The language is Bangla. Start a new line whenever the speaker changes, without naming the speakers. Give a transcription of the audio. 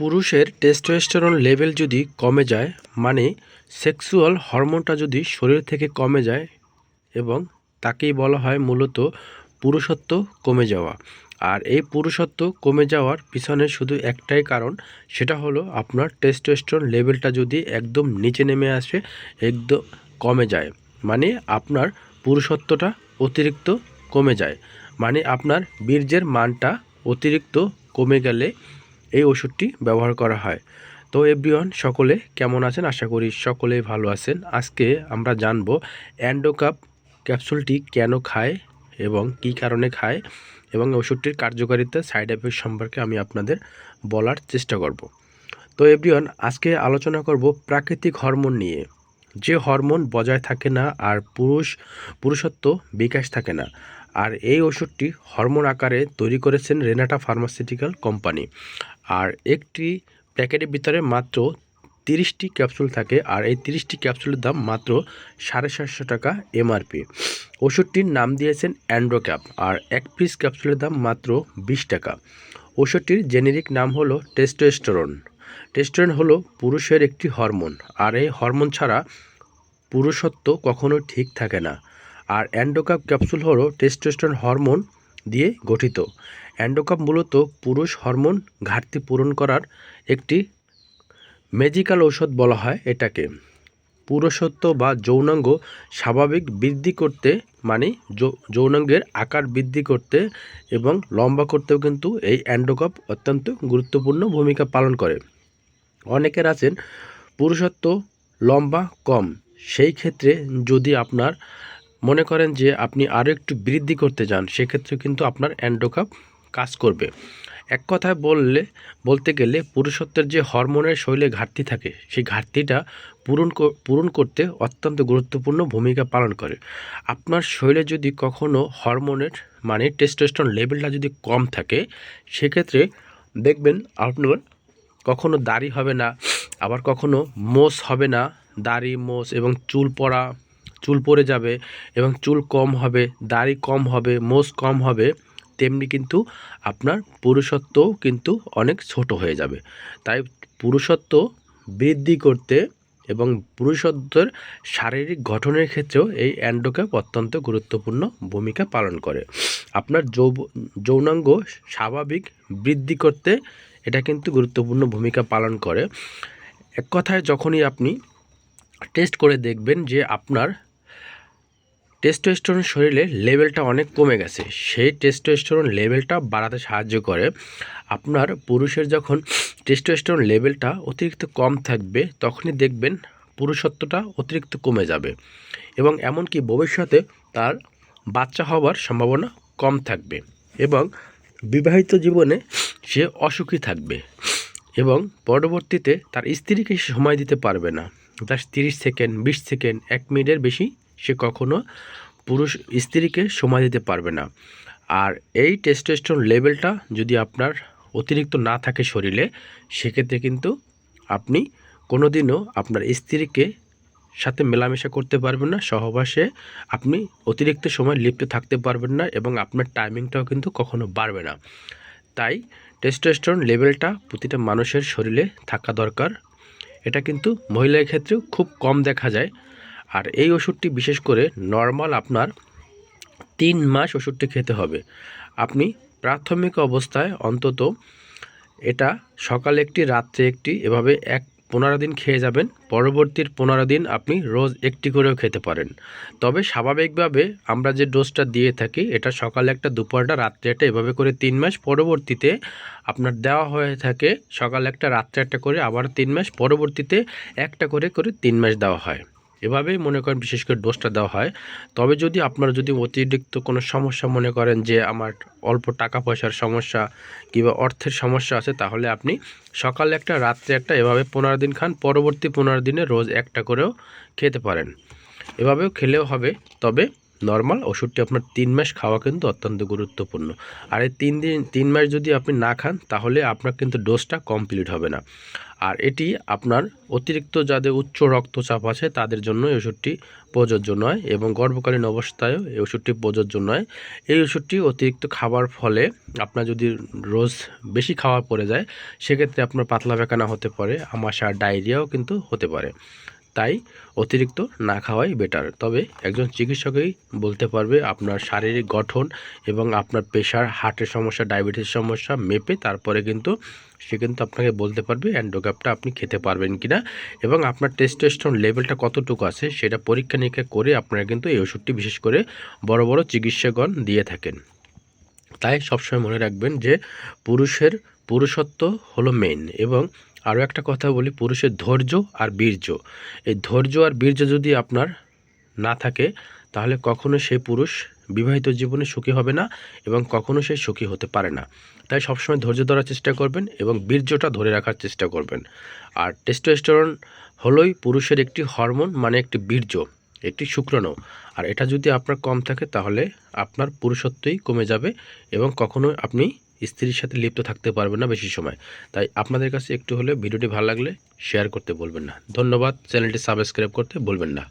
পুরুষের টেস্টোস্টেরন লেভেল যদি কমে যায় মানে সেক্সুয়াল হরমোনটা যদি শরীর থেকে কমে যায় এবং তাকেই বলা হয় মূলত পুরুষত্ব কমে যাওয়া। আর এই পুরুষত্ব কমে যাওয়ার পিছনে শুধু একটাই কারণ, সেটা হলো আপনার টেস্টোস্টেরন লেভেলটা যদি একদম নিচে নেমে আসে, একদম কমে যায় মানে আপনার পুরুষত্বটা অতিরিক্ত কমে যায় মানে আপনার বীর্যের মানটা অতিরিক্ত কমে গেলে এই ওষুধটি ব্যবহার করা হয়। তো এভরিওয়ান, সকলে কেমন আছেন? আশা করি সকলেই ভালো আছেন। আজকে আমরা জানব অ্যান্ডোকাপ ক্যাপসুলটি কেন খায় এবং কী কারণে খায় এবং ওষুধটির কার্যকারিতা, সাইড এফেক্ট সম্পর্কে আমি আপনাদের বলার চেষ্টা করব। তো এভরিওয়ান, আজকে আলোচনা করব প্রাকৃতিক হরমোন নিয়ে। যে হরমোন বজায় থাকে না আর পুরুষ, পুরুষত্ব বিকাশ থাকে না। আর এই ওষুধটি হরমোন আকারে তৈরি করেছেন রেনাটা ফার্মাসিউটিক্যাল কোম্পানি। আর একটি প্যাকেটের ভিতরে মাত্র তিরিশটি ক্যাপসুল থাকে, আর এই তিরিশটি ক্যাপসুলের দাম মাত্র সাড়ে সাতশো টাকা এমআরপি। ওষুধটির নাম দিয়েছেন অ্যান্ড্রোক্যাপ আর এক পিস ক্যাপসুলের দাম মাত্র বিশ টাকা। ওষুধটির জেনেরিক নাম হলো টেস্টোস্টেরন। টেস্টোস্টেরন হলো পুরুষের একটি হরমোন, আর এই হরমোন ছাড়া পুরুষত্ব কখনো ঠিক থাকে না। আর অ্যান্ডোকাপ ক্যাপসুল হলো টেস্টোস্টেরন হরমোন দিয়ে গঠিত। অ্যান্ডোকাপ মূলত পুরুষ হরমোন ঘাটতি পূরণ করার একটি ম্যাজিক্যাল ঔষধ বলা হয় এটাকে। পুরুষত্ব বা যৌনাঙ্গ স্বাভাবিক বৃদ্ধি করতে মানে যৌনাঙ্গের আকার বৃদ্ধি করতে এবং লম্বা করতেও কিন্তু এই অ্যান্ডোকাপ অত্যন্ত গুরুত্বপূর্ণ ভূমিকা পালন করে। অনেকের আছেন, পুরুষত্ব লম্বা, কম। সেই ক্ষেত্রে যদি আপনার মনে করেন যে আপনি আরও একটু বৃদ্ধি করতে চান সেক্ষেত্রে কিন্তু আপনার অ্যান্ডোকাপ কাজ করবে। এক কথায় বললে, বলতে গেলে পুরুষত্বের যে হরমোনের শৈলে ঘাটতি থাকে, সেই ঘাটতিটা পূরণ পূরণ করতে অত্যন্ত গুরুত্বপূর্ণ ভূমিকা পালন করে। আপনার শরীরে যদি কখনো হরমোনের মানে টেস্টোস্টেরন লেভেলটা যদি কম থাকে, সেক্ষেত্রে দেখবেন আপনার কখনো দাড়ি হবে না, আবার কখনো মোষ হবে না, দাড়ি, মোষ এবং চুল পড়া চুল পড়ে যাবে এবং চুল কম হবে, দাড়ি কম হবে মোষ কম হবে, তেমনি কিন্তু আপনার পুরুষত্বও কিন্তু অনেক ছোট হয়ে যাবে। তাই পুরুষত্ব বৃদ্ধি করতে এবং পুরুষত্বের শারীরিক গঠনের ক্ষেত্রেও এই অ্যান্ডোক্যাপ অত্যন্ত গুরুত্বপূর্ণ ভূমিকা পালন করে। আপনার যৌব, যৌনাঙ্গ স্বাভাবিক বৃদ্ধি করতে এটা কিন্তু গুরুত্বপূর্ণ ভূমিকা পালন করে। এক কথায় যখনই আপনি টেস্ট করে দেখবেন যে আপনার টেস্টোস্টেরন শরীরে লেভেলটা অনেক কমে গেছে। সেই টেস্টোস্টেরন লেভেলটা বাড়াতে সাহায্য করে। আপনার পুরুষের যখন টেস্টোস্টেরন লেভেলটা অতিরিক্ত কম থাকবে, তখনই দেখবেন পুরুষত্বটা অতিরিক্ত কমে যাবে এবং এমনকি ভবিষ্যতে তার বাচ্চা হওয়ার সম্ভাবনা কম থাকবে এবং বিবাহিত জীবনে সে অসুখী থাকবে এবং পরবর্তীতে তার স্ত্রীকে সময় দিতে পারবে না। জাস্ট তিরিশ সেকেন্ড, বিশ সেকেন্ড, এক মিনিটের বেশি সে কখনো পুরুষ স্ত্রীকে সময় দিতে পারবে না। আর এই টেস্টোস্টেরন লেভেলটা যদি আপনার অতিরিক্ত না থাকে শরীরে, সেক্ষেত্রে কিন্তু আপনি কোনো দিনও আপনার স্ত্রীকে সাথে মেলামেশা করতে পারবেন না, সহবাসে আপনি অতিরিক্ত সময় লিপ্ত থাকতে পারবেন না এবং আপনার টাইমিংটাও কিন্তু কখনো বাড়বে না। তাই টেস্টোস্টেরন লেভেলটা প্রতিটা মানুষের শরীরে থাকা দরকার। এটা কিন্তু মহিলার ক্ষেত্রেও খুব কম দেখা যায়। আর এই ওষুধটি বিশেষ করে নর্মাল আপনার তিন মাস ওষুধটি খেতে হবে। আপনি প্রাথমিক অবস্থায় অন্তত এটা সকালে একটি, রাত্রে একটি, এভাবে এক পনেরো দিন খেয়ে যাবেন। পরবর্তীর পনেরো দিন আপনি রোজ একটি করেও খেতে পারেন। তবে স্বাভাবিকভাবে আমরা যে ডোজটা দিয়ে থাকি, এটা সকালে একটা, দুপুরটা, রাত্রে একটা, এভাবে করে তিন মাস। পরবর্তীতে আপনার দেওয়া হয়ে থাকে সকালে একটা, রাত্রে একটা করে, আবার তিন মাস। পরবর্তীতে একটা করে করে তিন মাস দেওয়া হয়। এভাবেই মনে করেন বিশেষ করে ডোজটা দেওয়া হয়। তবে যদি আপনারা যদি অতিরিক্ত কোনো সমস্যা মনে করেন যে আমার অল্প টাকা পয়সার সমস্যা কিংবা অর্থের সমস্যা আছে, তাহলে আপনি সকালে একটা, রাত্রে একটা, এভাবে পনেরো দিন খান, পরবর্তী পনেরো দিনে রোজ একটা করেও খেতে পারেন। এভাবেও খেলেও হবে। তবে নর্মাল ওষুধটি আপনার তিন মাস খাওয়া কিন্তু অত্যন্ত গুরুত্বপূর্ণ। আর এই তিন দিন, তিন মাস যদি আপনি না খান, তাহলে আপনার কিন্তু ডোজটা কমপ্লিট হবে না। আর এটি আপনার অতিরিক্ত যাদের উচ্চ রক্তচাপ আছে, তাদের জন্য এই ওষুধটি প্রযোজ্য নয় এবং গর্ভকালীন অবস্থায়ও এই ওষুধটি প্রযোজ্য নয়। এই ওষুধটি অতিরিক্ত খাবার ফলে আপনার যদি রোজ বেশি খাওয়া পড়ে যায়, সেক্ষেত্রে আপনার পাতলা পায়খানা হতে পারে আমাশা ডায়রিয়াও কিন্তু হতে পারে। তাই অতিরিক্ত না খাওয়াই বেটার তবে একজন চিকিৎসকই বলতে পারবে আপনার শারীরিক গঠন এবং আপনার প্রেশার হার্টের সমস্যা ডায়াবেটিস সমস্যা মেপে তারপরে কিন্তু সে কিন্তু আপনাকে বলতে পারবে অ্যান্ডোগ্যাপটা আপনি খেতে পারবেন কি না এবং আপনার টেস্টোস্টেরন লেভেলটা কতটুকু আছে সেটা পরীক্ষা নিরীক্ষা করে আপনারা কিন্তু এই ওষুধটি বিশেষ করে বড় বড় চিকিৎসকগণ দিয়ে থাকেন। তাই সবসময় মনে রাখবেন যে পুরুষের পুরুষত্ব হলো মেন এবং আরও একটা কথা বলি, পুরুষের ধৈর্য আর বীর্য। এই ধৈর্য আর বীর্য যদি আপনার না থাকে, তাহলে কখনো সেই পুরুষ বিবাহিত জীবনে সুখী হবে না এবং কখনো সে সুখী হতে পারে না। তাই সবসময় ধৈর্য ধরার চেষ্টা করবেন এবং বীর্যটা ধরে রাখার চেষ্টা করবেন। আর টেস্টোস্টেরন হলোই পুরুষের একটি হরমোন মানে একটি বীর্য, একটি শুক্রাণু। আর এটা যদি আপনার কম থাকে, তাহলে আপনার পুরুষত্বই কমে যাবে এবং কখনো আপনি স্ত্রীর সাথে লিপ্ত থাকতে পারবেন না বেশি সময়। তাই আপনাদের কাছে একটু হলে ভিডিওটি ভালো লাগলে শেয়ার করতে বলবেন না। ধন্যবাদ। চ্যানেলটি সাবস্ক্রাইব করতে বলবেন না।